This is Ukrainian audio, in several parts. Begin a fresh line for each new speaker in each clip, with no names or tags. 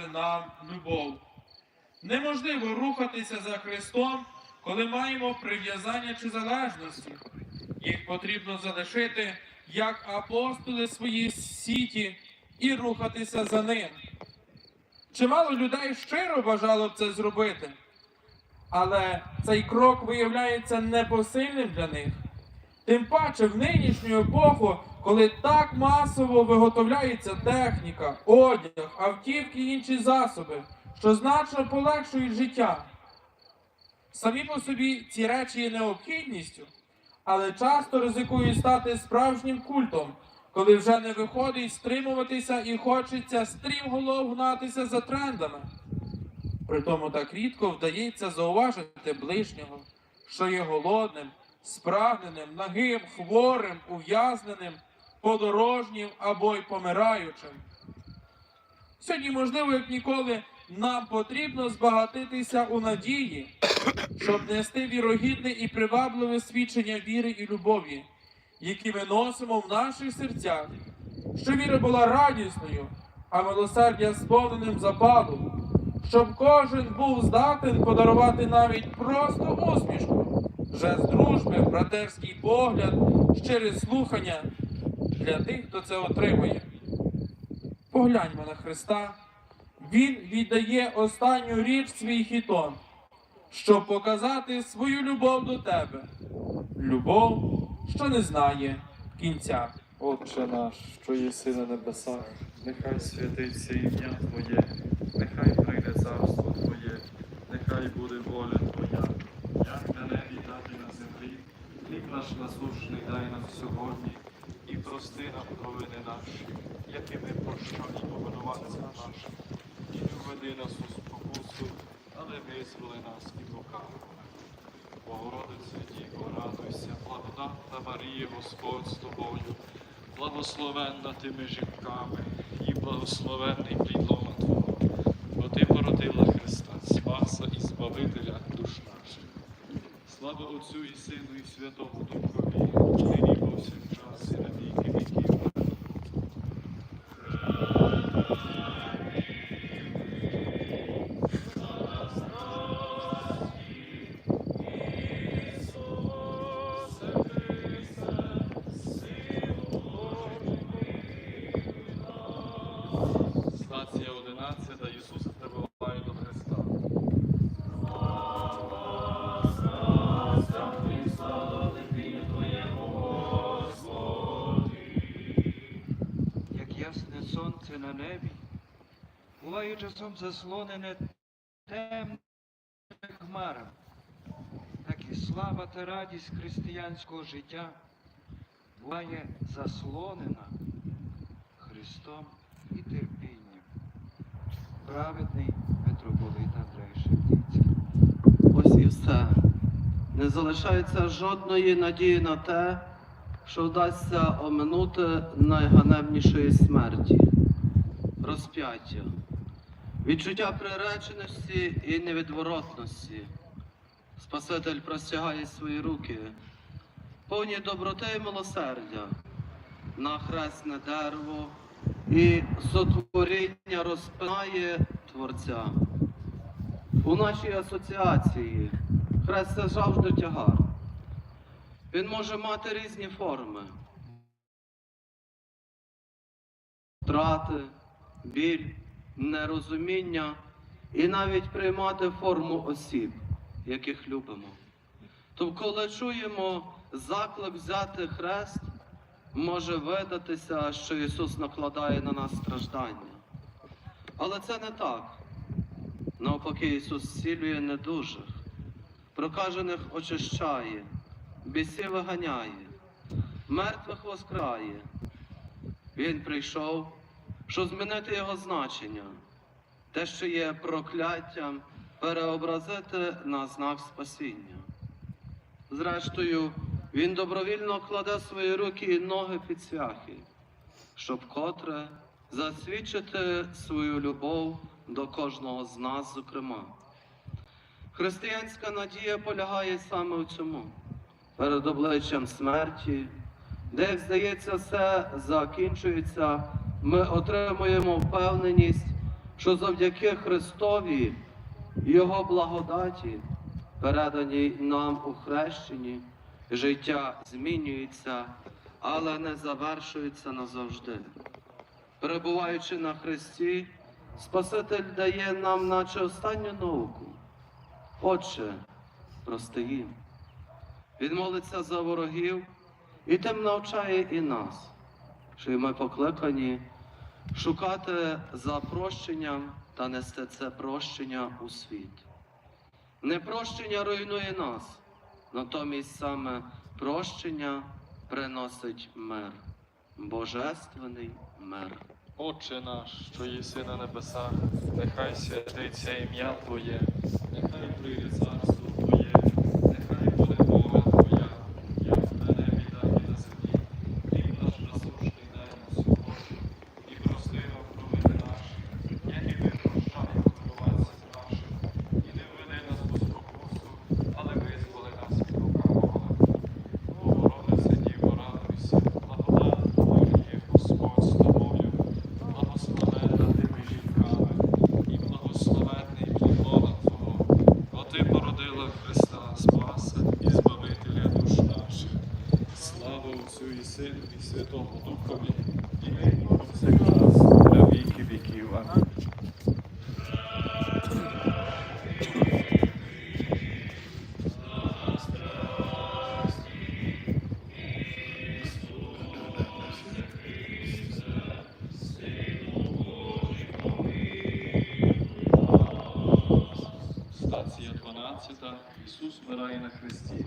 покаже нам любов. Неможливо рухатися за Христом, коли маємо прив'язання чи залежності. Їх потрібно залишити, як апостоли свої сіті, і рухатися за ним. Чимало людей щиро бажало б це зробити, але цей крок виявляється непосильним для них. Тим паче в нинішню епоху, коли так масово виготовляється техніка, одяг, автівки і інші засоби, що значно полегшують життя. Самі по собі ці речі є необхідністю, але часто ризикують стати справжнім культом, коли вже не виходить стримуватися і хочеться стрімголов гнатися за трендами. Притому так рідко вдається зауважити ближнього, що є голодним, спрагненим, нагим, хворим, ув'язненим, подорожнім або й помираючим. Сьогодні, можливо, як ніколи, нам потрібно збагатитися у надії, щоб нести вірогідне і привабливе свідчення віри і любові, які ми носимо в наших серцях, що віра була радісною, а милосердя сповненим запалу, щоб кожен був здатен подарувати навіть просто усмішку, жест дружби, братерський погляд, щире слухання для тих, хто це отримує. Погляньмо на Христа. Він віддає останню річ свій хітон, щоб показати свою любов до тебе. Любов, що не знає кінця.
Отче наш, що єси на небесах, нехай святиться ім'я Твоє, нехай прийде царство Твоє, нехай буде воля Твоя, як на небі, так і на землі. Наш насущний дай нам сьогодні, і прости нам провини наші, які ми прощаємо винуватцям нашим. І не введи нас у спокусу, але визволи нас від лукавого. Богородице Діво, радуйся, благодатна Марія, Господь з тобою, благословенна тими жінками і благословенний плід лона Твого, бо Ти породила Христа, Спаса і Збавителя. Слава Отцю і Сину, і Святому Духові, нині повсякчас, і на віки віків.
Сонце на небі, буває часом заслонене темними хмарами, так і слава та радість християнського життя буває заслонена Христом і терпінням. Праведний митрополит Андрей Шептицький.
Ось і все. Не залишається жодної надії на те, що вдасться оминути найганебнішої смерті розп'яття, відчуття приреченості і невідворотності. Спаситель простягає свої руки, повні доброти і милосердя, на хресне дерево і сотворіння розпинає Творця. У нашій асоціації хрест це завжди тягар. Він може мати різні форми. Втрати, біль, нерозуміння і навіть приймати форму осіб, яких любимо. То коли чуємо заклик взяти хрест, може видатися, що Ісус накладає на нас страждання. Але це не так. Навпаки, Ісус зцілює недужих, прокажених очищає, бісів виганяє, мертвих воскрає. Він прийшов, щоб змінити його значення, те, що є прокляттям, переобразити на знак спасіння. Зрештою, він добровільно кладе свої руки і ноги під цвяхи, щоб котре засвідчити свою любов до кожного з нас, зокрема. Християнська надія полягає саме в цьому, перед обличчям смерті, де, як здається, все закінчується, ми отримуємо впевненість, що завдяки Христові Його благодаті, переданій нам у хрещенні, життя змінюється, але не завершується назавжди. Перебуваючи на Христі, Спаситель дає нам, наче останню науку. Отче, прости їм. Він молиться за ворогів і тим навчає і нас, що ми покликані шукати за прощенням та нести це прощення у світ. Непрощення руйнує нас, натомість саме прощення приносить мир, божественний мир.
Отче наш, що єси на небесах, нехай святиться ім'я Твоє, нехай прийде царство Твоє, нехай буде воля Твоя, як на небі, так і на землі. Хліб наш насущний дай нам сьогодні, і прости нам провини наші, як і ми прощаємо винуватцям нашим, і не введи нас у спокусу, але визволи нас від лукавого. Богородице Діво, радуйся, благодать Твоя є Господь з тобою, благословенна ти між жінками, і благословенний плода Твого, бо ти породила Христа Спаса і Збавителя душ наших. Слава Отцю і Сину, і Святому Духові, і нині повсякчас, на віки віків. Амінь. Стація 12. Ісус вмирає на хресті.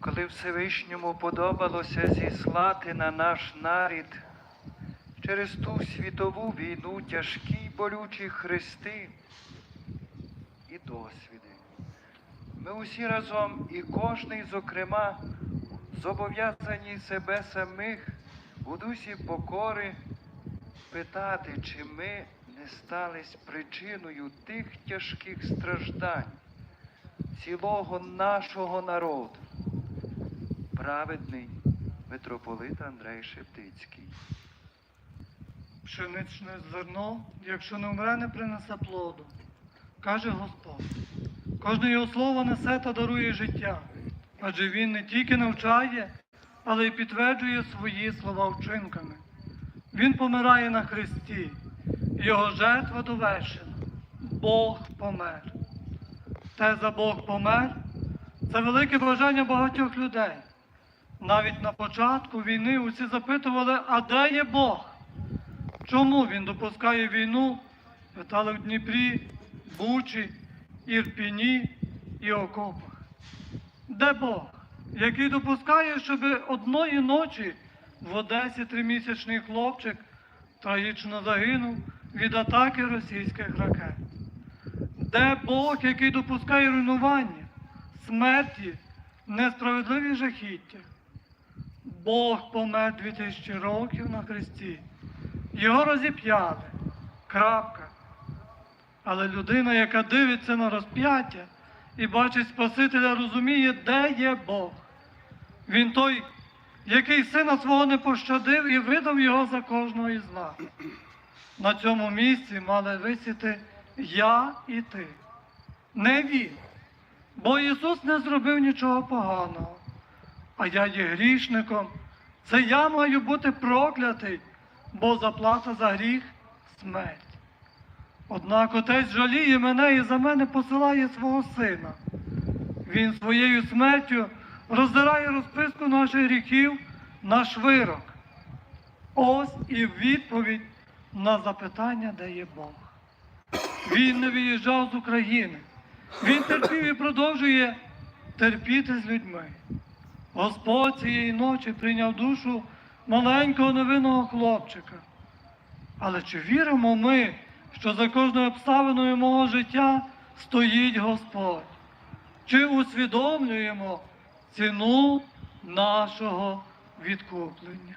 Коли Всевишньому подобалося зіслати на наш нарід через ту світову війну тяжкі й болючі хрести і досвіди. Ми усі разом і кожний, зокрема, зобов'язані себе самих у дусі покори питати, чи ми не стались причиною тих тяжких страждань цілого нашого народу. Праведний митрополит Андрей Шептицький.
Пшеничне зерно, якщо не вмре, не принесе плоду. Каже Господь. Кожне його слово несе та дарує життя. Адже він не тільки навчає, але й підтверджує свої слова вчинками. Він помирає на хресті, його жертва довершена. Бог помер. Теза Бог помер це велике бажання багатьох людей. Навіть на початку війни усі запитували, а де є Бог? Чому він допускає війну? Питали в Дніпрі, Бучі, Ірпіні і окопах. Де Бог, який допускає, щоб одної ночі в Одесі тримісячний хлопчик трагічно загинув від атаки російських ракет? Де Бог, який допускає руйнування, смерті, несправедливі жахіття? Бог помер 2000 років на хресті. Його розіп'яли. Крапка. Але людина, яка дивиться на розп'яття і бачить Спасителя, розуміє, де є Бог. Він той, який сина свого не пощадив і видав його за кожного із нас. На цьому місці мали висіти я і ти. Не він. Бо Ісус не зробив нічого поганого. А я є грішником. Це я маю бути проклятий, бо заплата за гріх смерть. Однак отець жаліє мене і за мене посилає свого сина. Він своєю смертю роздирає розписку наших гріхів на швирок. Ось і відповідь на запитання, де є Бог. Він не виїжджав з України. Він терпів і продовжує терпіти з людьми. Господь цієї ночі прийняв душу маленького невинного хлопчика. Але чи віримо ми, що за кожною обставиною мого життя стоїть Господь? Чи усвідомлюємо ціну нашого відкуплення?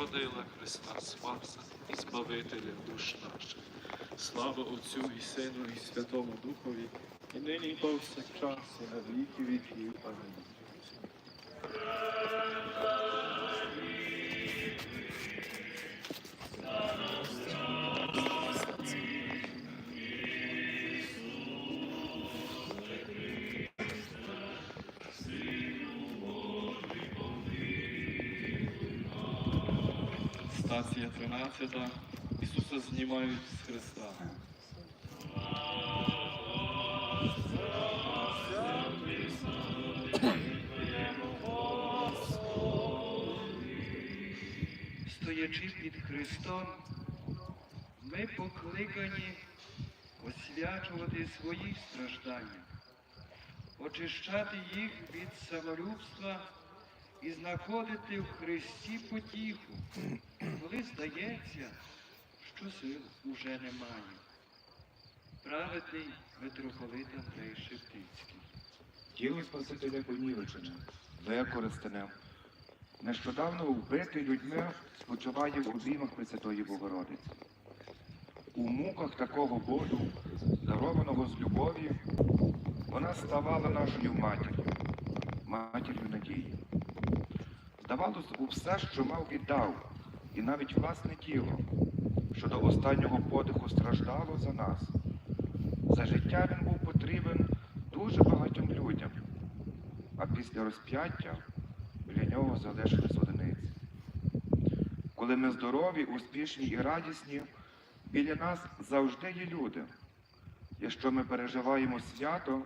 породила Христа Спаса і Збавителя душ наших. Слава Отцю і Сину, і Святому Духові, і нині і повсякчас, і на віки віків. Амінь. Стація 13. Ісуса знімають з Христа.
Стоячи під Христом, ми покликані освячувати свої страждання, очищати їх від самолюбства і знаходити в Христі потіху, коли здається, що сил уже немає. Праведний митрополит Андрей Шептицький.
Тіло Спасителя понівечене, використане. Нещодавно вбитий людьми спочиває в обіймах Пресвятої Богородиці. У муках такого болю, дарованого з любові, вона ставала нашою матір'ю, матір'ю надії. Здавалось, у все, що мав віддав, і навіть власне тіло, що до останнього подиху страждало за нас. За життя він був потрібен дуже багатьом людям, а після розп'яття біля нього залишились одиниці. Коли ми здорові, успішні і радісні, біля нас завжди є люди. Якщо ми переживаємо свято,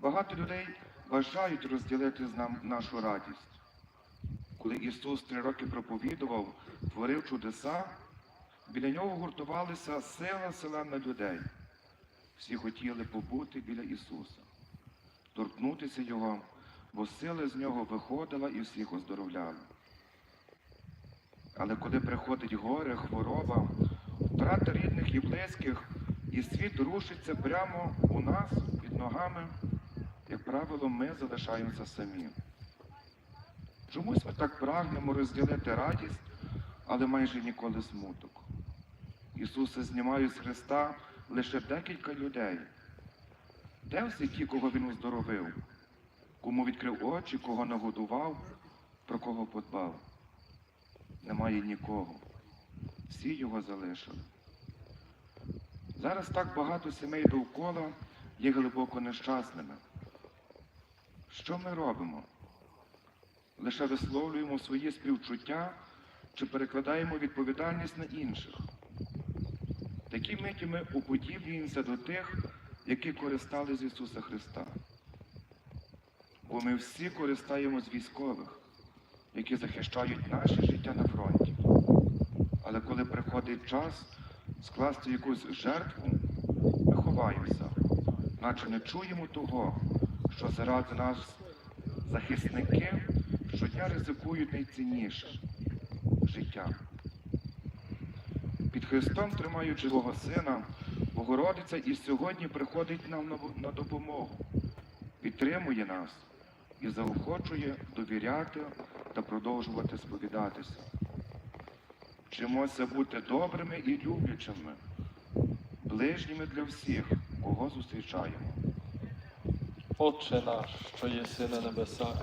багато людей бажають розділити з нам нашу радість. Коли Ісус три роки проповідував, творив чудеса, біля нього гуртувалися сила селена людей. Всі хотіли побути біля Ісуса, торкнутися Його, бо сила з нього виходила і всіх оздоровляла. Але коли приходить горе, хвороба, втрата рідних і близьких, і світ рушиться прямо у нас під ногами, як правило, ми залишаємося самі. Чомусь ми так прагнемо розділити радість, але майже ніколи смуток. Ісуса знімають з Христа лише декілька людей. Де всі ті, кого Він оздоровив, кому відкрив очі, кого нагодував, про кого подбав? Немає нікого. Всі його залишили. Зараз так багато сімей довкола є глибоко нещасними. Що ми робимо? Лише висловлюємо свої співчуття чи перекладаємо відповідальність на інших. Такі миті ми уподібнюємося до тих, які користали з Ісуса Христа. Бо ми всі користаємо з військових, які захищають наше життя на фронті. Але коли приходить час скласти якусь жертву, ми ховаємося, наче не чуємо того, що заради нас захисники щодня ризикують найцінніше життя. Під Христом, тримаючи свого Сина, Богородиця і сьогодні приходить нам на- на допомогу, підтримує нас і заохочує довіряти та продовжувати сповідатися. Вчимося бути добрими і люблячими, ближніми для всіх, кого зустрічаємо.
Отче наш, що єси на небесах,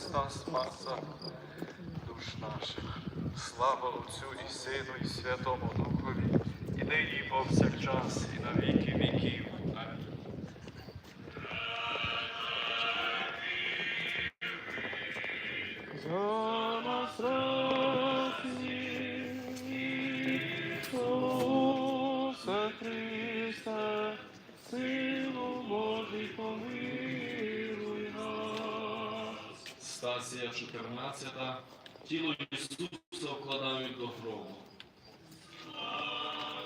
Христа Спаса,
душ наших. Слава Отцю і Сину, і Святому Духові, і нині, і повсякчас,
15 тіло Ісуса.